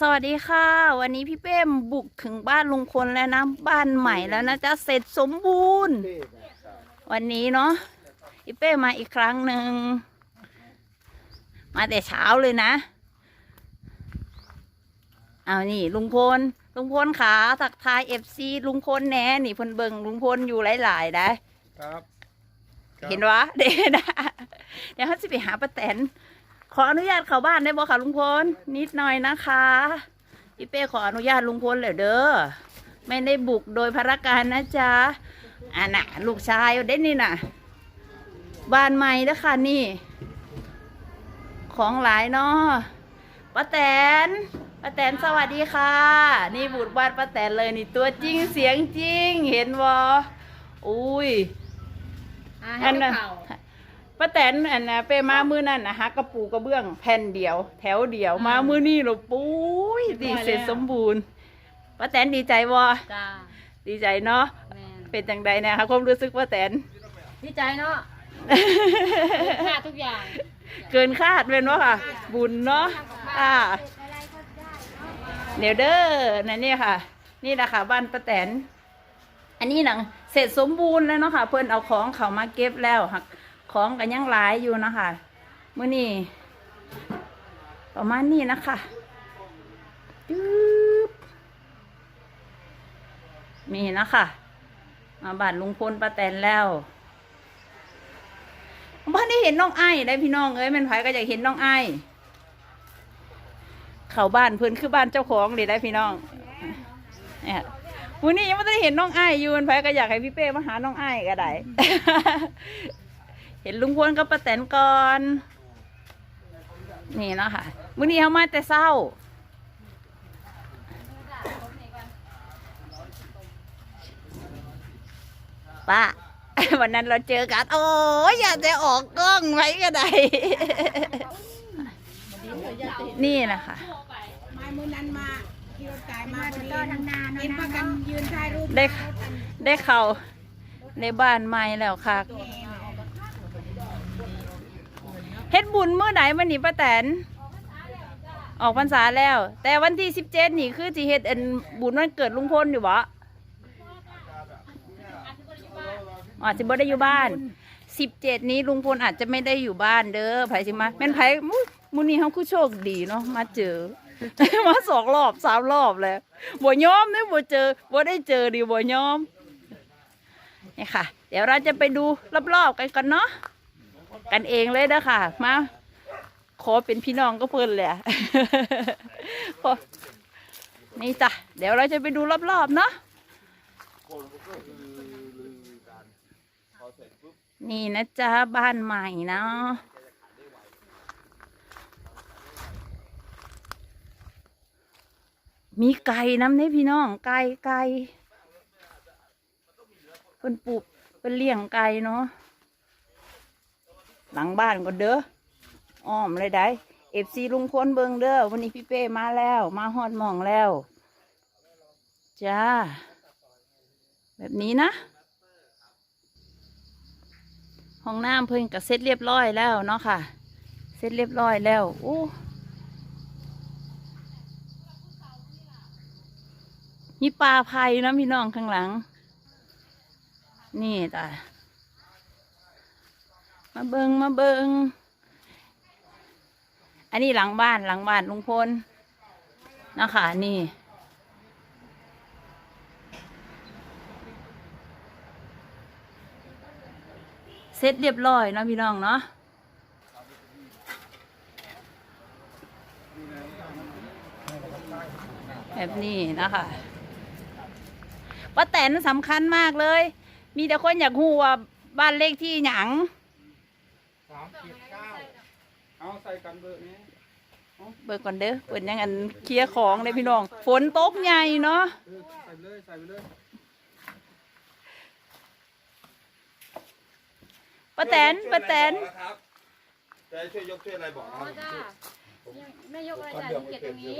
สวัสดีค่ะ วันนี้พี่เป้มบุกถึงบ้านลุงพลแล้วนะบ้านใหม่แล้วนะจะเสร็จสมบูรณ์ วันนี้เนาะพี่เป้มาอีกครั้งหนึ่งมาแต่เช้าเลยนะเอานี่ลุงพลลุงพลขาทักทายเอฟซีลุงพลแหน่นี่เพนเบิงลุงพลอยู่หลายๆนะครับ เห็นวะเดนะเดี๋ยวเขาจะไปหาป้าแตน ขออนุญาตเข้าบ้านได้บ่คะลุงพลนิดหน่อยนะคะพี่เป้ขออนุญาตลุงพลเลยเด้อไม่ได้บุกโดยพรการนะจ๊ะอ่าน่ะลูกชายเด้นี่น่ะ บ้านใหม่แล้วค่ะนี่ ของหลายเนาะป้าแตนป้าแตนสวัสดีค่ะ นี่บุตรบ้านป้าแตนเลยนี่ตัวจริงเสียงจริง เห็นบ่อุ้ยอ่าอัให้นนั้นเข่า ป้าแตนอันนะไปมามือนั่นนะฮะกระปูกระเบื้องแผ่นเดียว แถวเดียวมามือนี่หรอปุ้ยดีเสร็จสมบูรณ์ป้าแตนดีใจวะจ้าดีใจเนาะแมนเป็นจังใดนะคะความรู้สึกป้าแตน ดีใจเนาะค่าทุกอย่าง เกินคาดเป็นวะค่ะ บุญเนาะอ่าเดี๋ยวเด้อนั่นนี่ค่ะ นี่แหละค่ะบ้านป้าแตน อันนี้หนังเสร็จสมบูรณ์แล้วเนาะค่ะ เพื่อนเอาของเขามาเก็บแล้วหัก ของกันยังหลายอยู่นะคะมื่อนี้ประมาณนี้นะคะจึ๊บมีนะคะมาบ้านลุงพลป้าแตนแล้วบ้านนี้เห็นน้องไอ้ได้พี่น้องเอ้ยแมันไผก็อยากเห็นน้องไอ้เขาบ้านเพื่อนคือบ้านเจ้าของเลยได้พี่น้องเนี่ยวันนี้ยังไม่ได้เห็นน้องไอ้อยู่แมันไผก็อยากให้พี่เป้มาหาน้องไอ้ก็ได้ เห็นลุงพลกับป้าแตนก่อน นี่เนาะค่ะวันนี้เขามาแต่เศร้า ป้า วันนั้นเราเจอกัน โอ้ยอยากจะออกกล้องไว้ก็ได้ นี่แหละคะมามือนั้นมาขี่รถกายมาพอดีเห็นว่ากันยืนถ่ายรูปได้ได้เข้าในบ้านใหม่แล้วค่ะ เฮ็ดบุญเมื่อไหนวันนี้ป้าแตน ออกพรรษาแล้ว แต่วันที่สิบเจ็ดนี่คือจีเฮ็ดอันบุญวันเกิดลุงพลอยู่บ่อาจจะบ่ได้อยู่บ้านสิบเจ็ดนี้ลุงพลอาจจะไม่ได้อยู่บ้านเด้อไผสิมาแม่นไผมุมุนี่เขาคือโชคดีเนาะมาเจอ มาสองรอบสามรอบแล้วบ่ยอมเนี่ยบ่เจอบ่ได้เจอดิบ่ยอมนี่ค่ะ เดี๋ยวเราจะไปดูรอบๆกันก่อนเนาะ กันเองเลยเด้อค่ะมาขอเป็นพี่น้องก็เพลินแหละขอนี่จ้ะเดี๋ยวเราจะไปดูรอบๆเนาะนี่นะจ๊ะบ้านใหม่เนาะมีไก่น้ำนี่พี่น้องไก่ไก่เป็นปลูกเป็นเลี้ยงไก่เนาะ หลังบ้านก็เด้ออ้อมเลยได้เอฟซีลุงพลเบิงเด้อวันนี้พี่เป้มาแล้ว มาฮอดมองแล้ว จ้า แบบนี้นะ ห้องน้ำเพิ่งกับเสร็จเรียบร้อยแล้วเนาะค่ะ เสร็จเรียบร้อยแล้วอู้มีปลาไผ่นะพี่น้องข้างหลัง นี่ตา มาเบิงมาเบิงอันนี้หลังบ้านหลังบ้านลุงพลนะคะนี่ เสร็จเรียบร้อยเนาะพี่น้องเนาะแบบนี้นะคะป้าแตนสำคัญมากเลย มีแต่คนอยากหูว่าบ้านเลขที่หยัง สามสิบเก้าเอาใส่กันเบอร์นี้เบิกก่อนเด้อเปิดยังอันเคลียร์ของเลยพี่น้อง ฝนตกใหญ่เนาะเออใส่ไปเลยใส่ไปเลยป้าแตนป้าแตนครับจะช่วยยกช่วยอะไรบอกอ๋อนะจ้าไม่ยกอะไรจ้าที่เก็บตรงนี้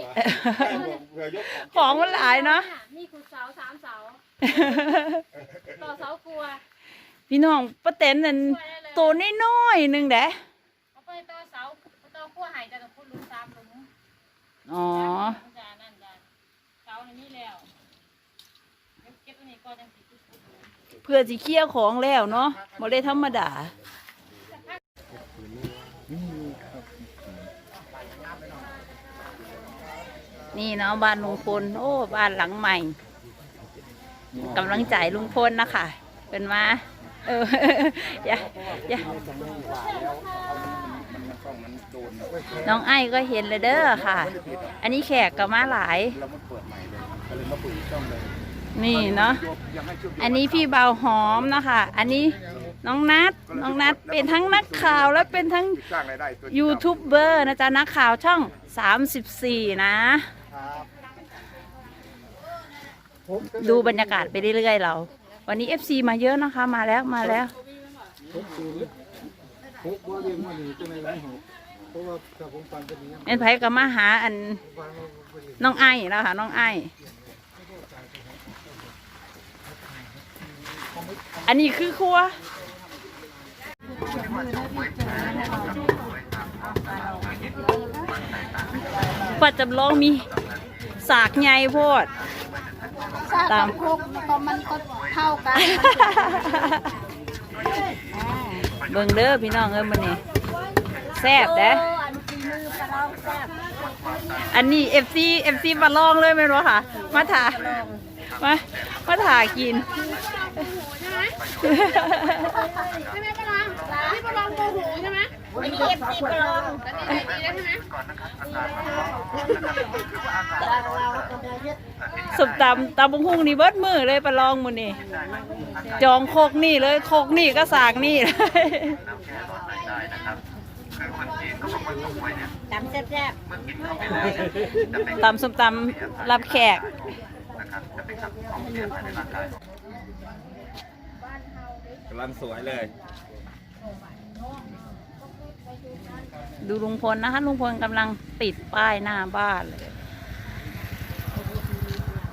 เผื่อยกของมันหลายเนาะนี่คือเสาสามเสาต่อเสากลัว พี่น้องป้าแตนนั่น ตัวน้อยหนึ่งเด้เขไปตัวเสาตัวขั้วหายจากกับคุลุงตามหลุมอ๋อเสานี่แล้วเอจัเพื่อสิเคลียวของแล้วเนาะไม่ได้ธรรมดานี่เนาะบ้านลุงพลโอ้บ้านหลังใหม่กำลังใจลุงพลนะคะเป็นมา เอออย่าอย่าน้องไอ้ก็เห็นเลยเด้อค่ะ อันนี้แขกก็มาหลาย นี่เนาะ อันนี้พี่เบาหอมนะคะ อันนี้น้องนัดน้องนัดเป็นทั้งนักข่าวและเป็นทั้งสร้างรายได้ตัวยูทูบเบอร์นะจ๊ะนักข่าวช่อง 34 นะดูบรรยากาศไปเรื่อยๆเรา วันนี้ FC มาเยอะนะคะ มาแล้วมาแล้วหกว่าเรียนมาหนีจะในไม่หกเพราะว่าถ้าผมฟังจะนี้เอ็นไผก็มาหาอันน้องไอ้แล้วค่ะน้องไอ้อันนี้คือครัวปัดจำลองมีสากใหญ่โพดซากับพวกก็มันก็ เท่ากันเบิ่งเด้อพี่น้องเอ้ยมันนี่แซ่บเด้ออันฝีมือปลาเราแซ่บอันนี้เอฟซีเอฟซีมาลองเลยไม่รู้ค่ะ มาถ่ามามาถ่ากิน ใช่ไหมปลาลองนี่ปลาลองโมโหใช่ไหมอันนี้เอฟซีปลาเราแล้วนี่ขายดีแล้วใช่ไหม สุบตำตำบุงหุงนี่เบิดมือเลยปลาลองมือนี่จองโคกนี่เลยโคกนี่ก็สากนี่เลยตำแซ่บตำส้มตำรับแขกกำลังสวยเลย ดูลุงพลนะคะลุงพลกำลังติดป้ายหน้าบ้านเลย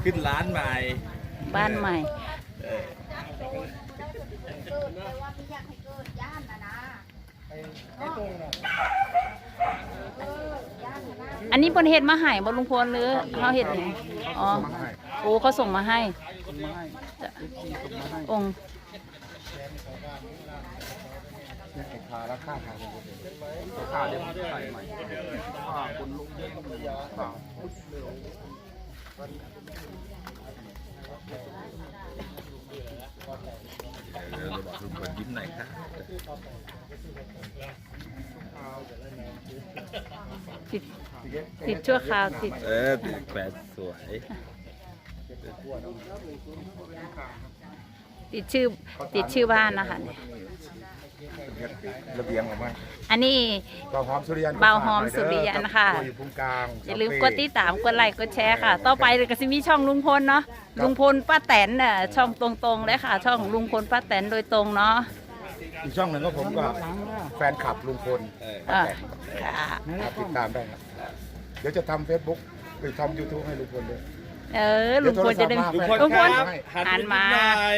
ขึ้นร้านใหม่ บ้านใหม่ เอออันนี้เพนเฮ็ดมาให้บ่ลุงพลหรือเขาเฮ็ดนี่อ๋อ โอ้เขาส่งมาให้จ้ะองค์คาราคาหาคาเดี๋ยวใส่ใหม่ว่าคนลุกเยอะก็มีข่า เออบอกทุกคนยิ้มหน่อยค่ะติดติดชั่วคราวติดเออติดแปดสวยติดชื่อติดชื่อบ้านนะคะเนี่ย ระเบียงออกมาอันนี้ เบาหอมสุริยันเบาหอมสุริยันค่ะอยู่พุงกลางอย่าลืมกดติดตามกดไลค์กดแชร์ค่ะ ต่อไปก็จะมีช่องลุงพลเนาะลุงพลป้าแตนน่ะช่องตรงๆเลยค่ะ ช่องของลุงพลป้าแตนโดยตรงเนาะอีกช่องหนึ่งก็ผมก็แฟนคลับลุงพลเอออ่าค่ะครับติดตามได้ครับเดี๋ยวจะทำเฟซบุ๊กหรือทำยูทูบให้ลุงพลด้วย เออลุงพลจะได้เดี๋ยวโทรศัพท์มาลุงพลแฟนคลับหันมายิ้หน่อย